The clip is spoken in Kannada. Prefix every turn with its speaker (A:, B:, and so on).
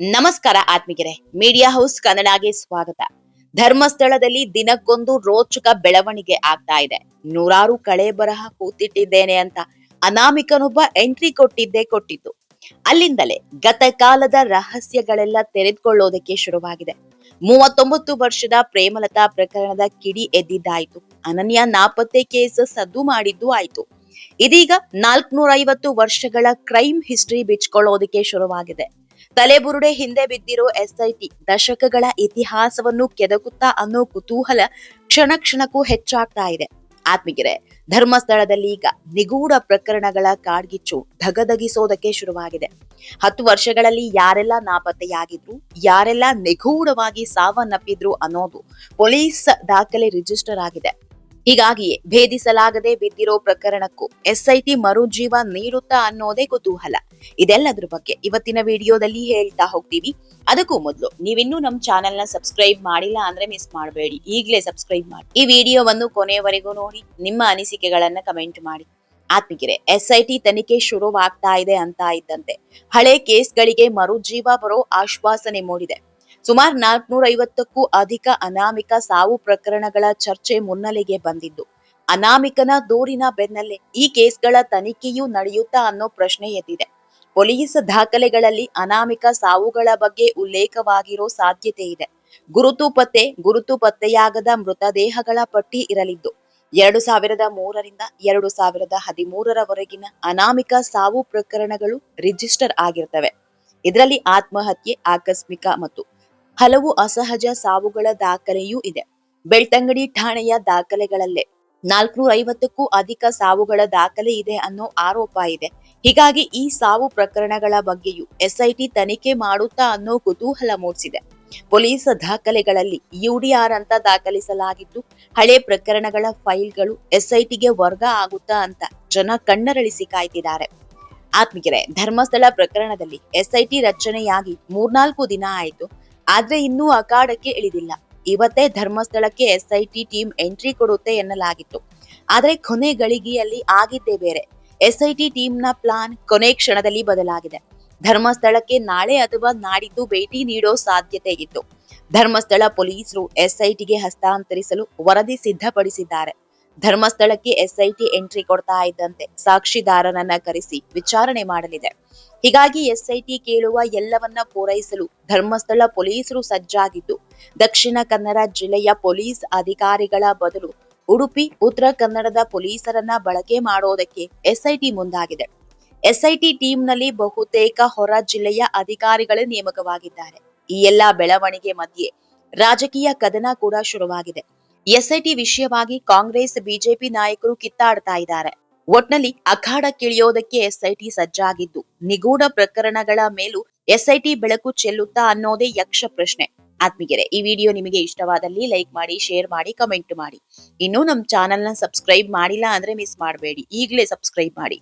A: ನಮಸ್ಕಾರ ಆತ್ಮಿಕರೇ ಮೀಡಿಯಾ ಹೌಸ್ ಕನ್ನಡಗೆ ಸ್ವಾಗತ. ಧರ್ಮಸ್ಥಳದಲ್ಲಿ ದಿನಕ್ಕೊಂದು ರೋಚಕ ಬೆಳವಣಿಗೆ ಆಗ್ತಾ ಇದೆ. ನೂರಾರು ಕಳೆ ಬರಹ ಕೂತಿಟ್ಟಿದ್ದೇನೆ ಅಂತ ಅನಾಮಿಕನೊಬ್ಬ ಎಂಟ್ರಿ ಕೊಟ್ಟಿದ್ದೇ ಕೊಟ್ಟಿತ್ತು ಅಲ್ಲಿಂದಲೇ ಗತಕಾಲದ ರಹಸ್ಯಗಳೆಲ್ಲ ತೆರೆದುಕೊಳ್ಳೋದಕ್ಕೆ ಶುರುವಾಗಿದೆ. ಮೂವತ್ತೊಂಬತ್ತು ವರ್ಷದ ಪ್ರೇಮಲತಾ ಪ್ರಕರಣದ ಕಿಡಿ ಎದ್ದಿದ್ದಾಯ್ತು. ಅನನ್ಯ ನಾಪತ್ತೆ ಕೇಸ್ ಸದ್ದು ಮಾಡಿದ್ದು ಆಯ್ತು. ಇದೀಗ ನಾಲ್ಕನೂರ ಐವತ್ತು ವರ್ಷಗಳ ಕ್ರೈಮ್ ಹಿಸ್ಟ್ರಿ ಬಿಚ್ಕೊಳ್ಳೋದಕ್ಕೆ ಶುರುವಾಗಿದೆ. ತಲೆಬುರುಡೆ ಹಿಂದೆ ಬಿದ್ದಿರೋ ಎಸ್ಐಟಿ ದಶಕಗಳ ಇತಿಹಾಸವನ್ನು ಕೆದಕುತ್ತಾ ಅನ್ನೋ ಕುತೂಹಲ ಕ್ಷಣ ಕ್ಷಣಕ್ಕೂ ಹೆಚ್ಚಾಗ್ತಾ ಇದೆ. ಆತ್ಮಿಗೆರೆ ಧರ್ಮಸ್ಥಳದಲ್ಲಿ ಈಗ ನಿಗೂಢ ಪ್ರಕರಣಗಳ ಕಾಡ್ಗಿಚ್ಚು ಧಗಧಗಿಸೋದಕ್ಕೆ ಶುರುವಾಗಿದೆ. ಹತ್ತು ವರ್ಷಗಳಲ್ಲಿ ಯಾರೆಲ್ಲ ನಾಪತ್ತೆಯಾಗಿದ್ರು, ಯಾರೆಲ್ಲ ನಿಗೂಢವಾಗಿ ಸಾವನ್ನಪ್ಪಿದ್ರು ಅನ್ನೋದು ಪೊಲೀಸ್ ದಾಖಲೆ ರಿಜಿಸ್ಟರ್ ಆಗಿದೆ. ಹೀಗಾಗಿಯೇ ಭೇದಿಸಲಾಗದೆ ಬಿದ್ದಿರೋ ಪ್ರಕರಣಕ್ಕೂ ಎಸ್ಐಟಿ ಮರುಜೀವ ನೀಡುತ್ತಾ ಅನ್ನೋದೇ ಕುತೂಹಲ. ಇದೆಲ್ಲದ್ರ ಬಗ್ಗೆ ಇವತ್ತಿನ ವಿಡಿಯೋದಲ್ಲಿ ಹೇಳ್ತಾ ಹೋಗ್ತೀವಿ. ಅದಕ್ಕೂ ಮೊದಲು ನೀವಿನ್ನೂ ನಮ್ಮ ಚಾನೆಲ್ನ ಸಬ್ಸ್ಕ್ರೈಬ್ ಮಾಡಿಲ್ಲ ಅಂದ್ರೆ ಮಿಸ್ ಮಾಡಬೇಡಿ. ಈಗಲೇ ಸಬ್ಸ್ಕ್ರೈಬ್ ಮಾಡಿ. ಈ ವಿಡಿಯೋವನ್ನು ಕೊನೆಯವರೆಗೂ ನೋಡಿ, ನಿಮ್ಮ ಅನಿಸಿಕೆಗಳನ್ನ ಕಮೆಂಟ್ ಮಾಡಿ. ಆತ್ಮಿಗೆರೆ ಎಸ್ಐಟಿ ತನಿಖೆ ಶುರುವಾಗ್ತಾ ಇದೆ ಅಂತ ಇದ್ದಂತೆ ಹಳೆ ಕೇಸ್ಗಳಿಗೆ ಮರುಜೀವ ಬರೋ ಆಶ್ವಾಸನೆ ಮೂಡಿದೆ. ಸುಮಾರು ನಾಲ್ಕನೂರ ಐವತ್ತಕ್ಕೂ ಅಧಿಕ ಅನಾಮಿಕ ಸಾವು ಪ್ರಕರಣಗಳ ಚರ್ಚೆ ಮುನ್ನೆಲೆಗೆ ಬಂದಿದ್ದು. ಅನಾಮಿಕನ ದೂರಿನ ಬೆನ್ನಲ್ಲೇ ಈ ಕೇಸ್ಗಳ ತನಿಖೆಯೂ ನಡೆಯುತ್ತಾ ಅನ್ನೋ ಪ್ರಶ್ನೆ ಎದ್ದಿದೆ. ಪೊಲೀಸ್ ದಾಖಲೆಗಳಲ್ಲಿ ಅನಾಮಿಕ ಸಾವುಗಳ ಬಗ್ಗೆ ಉಲ್ಲೇಖವಾಗಿರೋ ಸಾಧ್ಯತೆ ಇದೆ. ಗುರುತು ಪತ್ತೆ, ಗುರುತು ಪತ್ತೆಯಾಗದ ಮೃತದೇಹಗಳ ಪಟ್ಟಿ ಇರಲಿದ್ದು, ಎರಡು ಸಾವಿರದ ಮೂರರಿಂದ ಎರಡು ಸಾವಿರದ ಹದಿಮೂರರವರೆಗಿನ ಅನಾಮಿಕ ಸಾವು ಪ್ರಕರಣಗಳು ರಿಜಿಸ್ಟರ್ ಆಗಿರ್ತವೆ. ಇದರಲ್ಲಿ ಆತ್ಮಹತ್ಯೆ, ಆಕಸ್ಮಿಕ ಮತ್ತು ಹಲವು ಅಸಹಜ ಸಾವುಗಳ ದಾಖಲೆಯೂ ಇದೆ. ಬೆಳ್ತಂಗಡಿ ಠಾಣೆಯ ದಾಖಲೆಗಳಲ್ಲೇ ನಾಲ್ಕನೂರ ಐವತ್ತಕ್ಕೂ ಅಧಿಕ ಸಾವುಗಳ ದಾಖಲೆ ಇದೆ ಅನ್ನೋ ಆರೋಪ ಇದೆ. ಹೀಗಾಗಿ ಈ ಸಾವು ಪ್ರಕರಣಗಳ ಬಗ್ಗೆಯೂ ಎಸ್ಐಟಿ ತನಿಖೆ ಮಾಡುತ್ತಾ ಅನ್ನೋ ಕುತೂಹಲ ಮೂಡಿಸಿದೆ. ಪೊಲೀಸ್ ದಾಖಲೆಗಳಲ್ಲಿ ಯುಡಿಆರ್ ಅಂತ ದಾಖಲಿಸಲಾಗಿದ್ದು, ಹಳೆ ಪ್ರಕರಣಗಳ ಫೈಲ್ಗಳು ಎಸ್ಐಟಿಗೆ ವರ್ಗ ಆಗುತ್ತಾ ಅಂತ ಜನ ಕಣ್ಣರಳಿಸಿ ಕಾಯ್ತಿದ್ದಾರೆ. ಆತ್ಮಿಗೆರೆ ಧರ್ಮಸ್ಥಳ ಪ್ರಕರಣದಲ್ಲಿ ಎಸ್ಐಟಿ ರಚನೆಯಾಗಿ ಮೂರ್ನಾಲ್ಕು ದಿನ ಆಯಿತು. ಆದ್ರೆ ಇನ್ನೂ ಅಖಾಡಕ್ಕೆ ಇಳಿದಿಲ್ಲ. ಇವತ್ತೇ ಧರ್ಮಸ್ಥಳಕ್ಕೆ ಎಸ್ಐಟಿ ಟೀಮ್ ಎಂಟ್ರಿ ಕೊಡುತ್ತೆ ಎನ್ನಲಾಗಿತ್ತು. ಆದ್ರೆ ಕೊನೆ ಗಳಿಗೆಯಲ್ಲಿ ಆಗಿದ್ದೇ ಬೇರೆ. ಎಸ್ಐಟಿ ಟೀಮ್ನ ಪ್ಲಾನ್ ಕೊನೆ ಕ್ಷಣದಲ್ಲಿ ಬದಲಾಗಿದೆ. ಧರ್ಮಸ್ಥಳಕ್ಕೆ ನಾಳೆ ಅಥವಾ ನಾಡಿದ್ದು ಭೇಟಿ ನೀಡೋ ಸಾಧ್ಯತೆ ಇತ್ತು. ಧರ್ಮಸ್ಥಳ ಪೊಲೀಸರು ಎಸ್ಐಟಿಗೆ ಹಸ್ತಾಂತರಿಸಲು ವರದಿ ಸಿದ್ಧಪಡಿಸಿದ್ದಾರೆ. ಧರ್ಮಸ್ಥಳಕ್ಕೆ ಎಸ್ಐಟಿ ಎಂಟ್ರಿ ಕೊಡ್ತಾ ಇದ್ದಂತೆ ಸಾಕ್ಷಿದಾರನನ್ನ ಕರೆಸಿ ವಿಚಾರಣೆ ಮಾಡಲಿದೆ. ಹೀಗಾಗಿ ಎಸ್ಐಟಿ ಕೇಳುವ ಎಲ್ಲವನ್ನ ಪೂರೈಸಲು ಧರ್ಮಸ್ಥಳ ಪೊಲೀಸರು ಸಜ್ಜಾಗಿದ್ದು, ದಕ್ಷಿಣ ಕನ್ನಡ ಜಿಲ್ಲೆಯ ಪೊಲೀಸ್ ಅಧಿಕಾರಿಗಳ ಬದಲು ಉಡುಪಿ, ಉತ್ತರ ಕನ್ನಡದ ಪೊಲೀಸರನ್ನ ಬಳಕೆ ಮಾಡೋದಕ್ಕೆ ಎಸ್ಐಟಿ ಮುಂದಾಗಿದೆ. ಎಸ್ಐಟಿ ಟೀಮ್ನಲ್ಲಿ ಬಹುತೇಕ ಹೊರ ಜಿಲ್ಲೆಯ ಅಧಿಕಾರಿಗಳೇ ನೇಮಕವಾಗಿದ್ದಾರೆ. ಈ ಎಲ್ಲಾ ಬೆಳವಣಿಗೆ ಮಧ್ಯೆ ರಾಜಕೀಯ ಕದನ ಕೂಡ ಶುರುವಾಗಿದೆ. ಎಸ್ಐಟಿ ವಿಷಯವಾಗಿ ಕಾಂಗ್ರೆಸ್, ಬಿಜೆಪಿ ನಾಯಕರು ಕಿತ್ತಾಡ್ತಾ ಇದ್ದಾರೆ. ಒಟ್ನಲ್ಲಿ ಅಖಾಡಕ್ಕಿಳಿಯೋದಕ್ಕೆ ಎಸ್ಐಟಿ ಸಜ್ಜಾಗಿದ್ದು, ನಿಗೂಢ ಪ್ರಕರಣಗಳ ಮೇಲೂ ಎಸ್ಐಟಿ ಬೆಳಕು ಚೆಲ್ಲುತ್ತಾ ಅನ್ನೋದೇ ಯಕ್ಷ ಪ್ರಶ್ನೆ. ಆತ್ಮಿಗೆರೆ ಈ ವಿಡಿಯೋ ನಿಮಗೆ ಇಷ್ಟವಾದಲ್ಲಿ ಲೈಕ್ ಮಾಡಿ, ಶೇರ್ ಮಾಡಿ, ಕಮೆಂಟ್ ಮಾಡಿ. ಇನ್ನೂ ನಮ್ಮ ಚಾನೆಲ್ನ ಸಬ್ಸ್ಕ್ರೈಬ್ ಮಾಡಿಲ್ಲ ಅಂದ್ರೆ ಮಿಸ್ ಮಾಡಬೇಡಿ. ಈಗಲೇ ಸಬ್ಸ್ಕ್ರೈಬ್ ಮಾಡಿ.